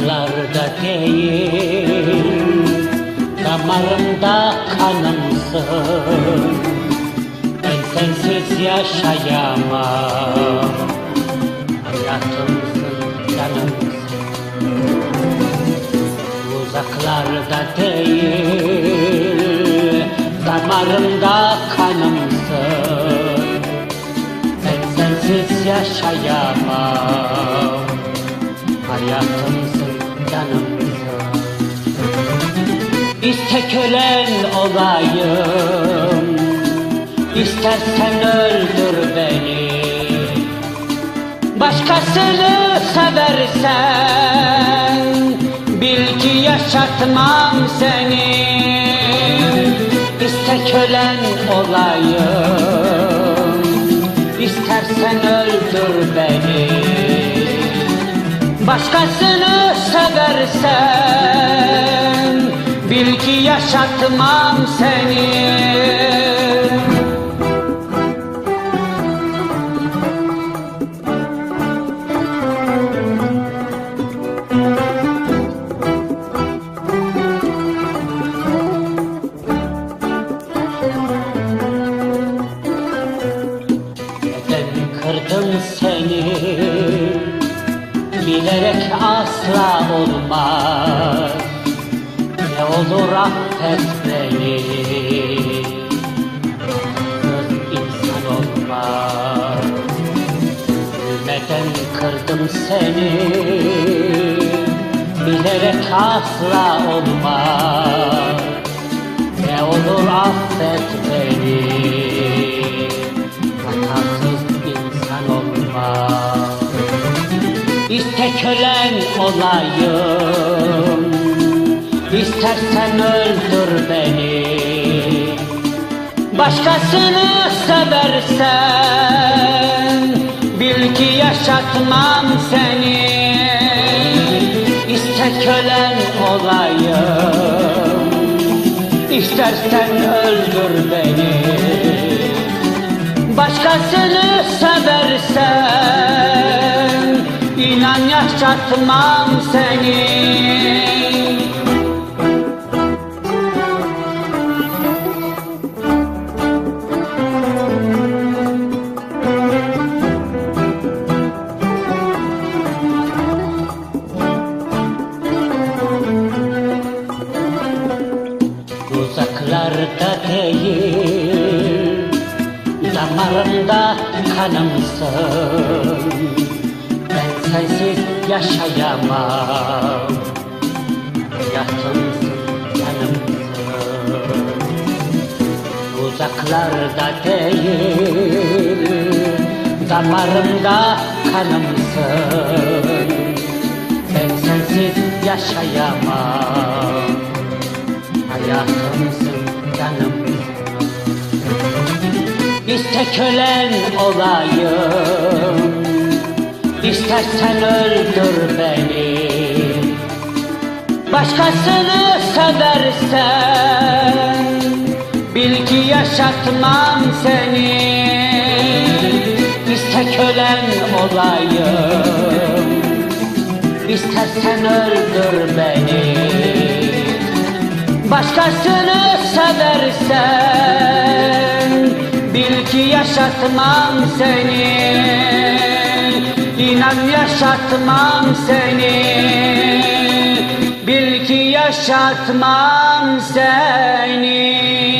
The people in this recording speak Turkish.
uzaklarda değil Damarımda kanımsın Ben sensiz yaşayamam. Hayatımsın canımsın Uzaklarda değil Damarımda kanımsın Ben sensiz yaşayamam. Hayatım İste kölen olayım. İstersen öldür beni. Başkasını seversen Bil ki yaşatmam seni. İste kölen olayım. İstersen öldür beni. Başkasını seversen ki yaşatmam seni. Kırdım seni? Bilerek asla olmaz olur affet beni Kız insan olmaz. Neden kırdım seni. Bilerek asla olmaz. Ne olur affet beni. Hatasız insan olmaz. İste kölen olayım İstersen öldür beni. Başkasını seversen Bil ki yaşatmam seni. İste kölen olayım. İstersen öldür beni. Başkasını seversen inan yaşatmam seni değil Damarımda kanımsın Ben sensiz yaşayamam Hayatımsın, canımsın Uzaklarda değil Damarımda kanımsın Ben sensiz yaşayamam Hayatımsın, canımsın İste kölen olayım. İstersen öldür beni. Başkasını seversen Bil ki yaşatmam seni. İste kölen olayım. İstersen öldür beni Başkasını seversen Bil ki yaşatmam seni. İnan yaşatmam seni. Bil ki yaşatmam seni